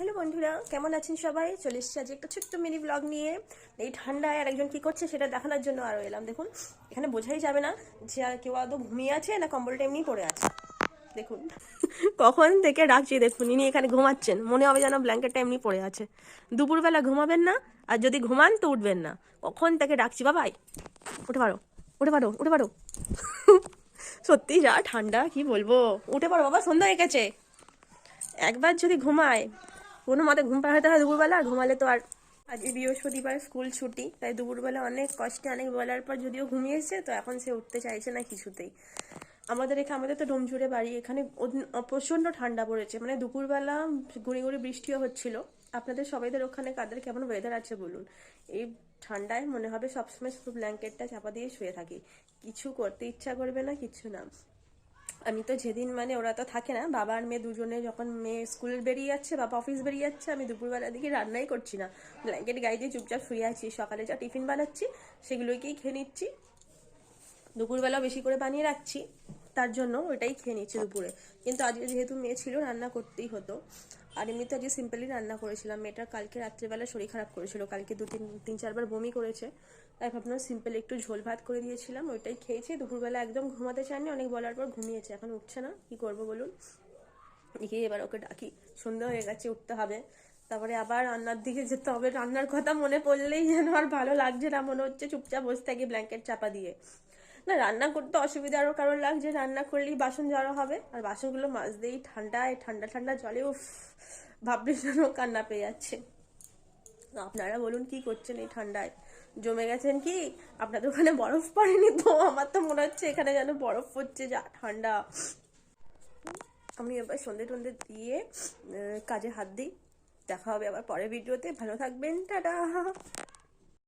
Hello বন্ধুরা, কেমন আছেন সবাই? চলে এসেছি আজ একটা ছোট্ট মিনি ব্লগ নিয়ে। এই ঠান্ডায় আর একজন কি করছে সেটা দেখানোর জন্য আরও এলাম। দেখুন, এখানে বোঝাই যাবে না যে আর কেউ আদৌ ঘুমিয়ে আছে না কম্বলটা এমনি পড়ে আছে। দেখুন, কখন থেকে ডাকছি দেখুন, ইনি এখানে ঘুমাচ্ছেন। মনে হবে যেন ব্ল্যাঙ্কেটটা এমনি পড়ে আছে। দুপুরবেলা ঘুমাবেন না, আর যদি ঘুমান তো উঠবেন না। কখন থেকে ডাকছি বাবাই উঠে পারো উঠে পারো উঠে পারো সত্যি যা ঠান্ডা, কি বলব? উঠে পারো বাবা, সন্ধ্যা গেছে। একবার যদি ঘুমায় কোনো মতে ঘুম পাড়াতে হয় দুপুরবেলা, ঘুমালে তো আর আজ বৃহস্পতিবার স্কুল ছুটি, তাই দুপুরবেলা অনেক কষ্টে, অনেক বেলার পর যদিও ঘুমিয়েছে তো এখন সে উঠতে চাইছে না কিছুতেই। আমাদের এখানে আমাদের তো ডোমজুড়ে বাড়ি, এখানে প্রচণ্ড ঠান্ডা পড়েছে মানে দুপুরবেলা গুঁড়ি গুঁড়ি বৃষ্টিও হচ্ছিল। আপনাদের সবাইদের ওখানে কাদের কেমন ওয়েদার আছে বলুন? এই ঠান্ডায় মনে হবে সবসময় শুধু ব্ল্যাঙ্কেটটা চাপা দিয়ে শুয়ে থাকি। কিছু করতে ইচ্ছা করবে না, কিছু না। আমি তো যেদিন মানে ওরা তো থাকে না, বাবা আর মেয়ে দুজনে যখন মেয়ে স্কুল বেরিয়ে যাচ্ছে, বাবা অফিস বেরিয়ে যাচ্ছে, আমি দুপুরবেলার দিকে রান্নাই করছি না। ব্ল্যাঙ্কেট গায়ে দিয়ে চুপচাপ শুয়ে আছি, সকালে যা টিফিন বানাচ্ছি, সেগুলোকেই খেয়ে নিচ্ছি। দুপুরবেলাও বেশি করে বানিয়ে রাখছি। তার জন্য ওইটাই খেয়ে নিচ্ছি দুপুরে কিন্তু আজকে যেহেতু মেয়ে ছিল, রান্না করতেই হতো। আর এমনিতে আজকে সিম্পলি রান্না করেছিলাম। মেয়েটার কালকে রাত্রিবেলা শরীর খারাপ করেছিল। কালকে দু তিন তিন চারবার বমি করেছে। তাই ভাবলাম সিম্পল একটু ঝোল ভাত করে দিয়েছিলাম, ওইটাই খেয়েছি। দুপুরবেলা একদম ঘুমাতে চায়নি অনেক বলার পর ঘুমিয়েছে। এখন উঠছে না, কি করব বলুন? গিয়ে এবার ওকে ডাকি। সন্ধ্যা হয়ে গেছে, উঠতে হবে। তারপরে আবার রান্নার দিকে যেতে হবে। রান্নার কথা মনে পড়লেই যেন আর ভালো লাগছে না। মনে হচ্ছে চুপচাপ বসে থাকি ব্ল্যাঙ্কেট চাপা দিয়ে। না, রান্না করতে অসুবিধা আরও কারোর লাগছে, রান্না করলেই বাসন জড়ো হবে। আর বাসনগুলো মাছ দিয়েই ঠান্ডায় ঠান্ডা ঠান্ডা জলে, উফ ভাবলে যেন কান্না পেয়ে যাচ্ছে। আপনারা বলুন কি করছেন এই ঠান্ডায়? জমে গেছেন কি? আপনাদের ওখানে বরফ পড়েনি তো? আমার তো মনে হচ্ছে এখানে যেন বরফ পড়ছে, যা ঠান্ডা। আমি এবার সন্ধে টন্ধে দিয়ে কাজে হাত দিই। দেখা হবে আবার পরের ভিডিওতে। ভালো থাকবেন, টাটা।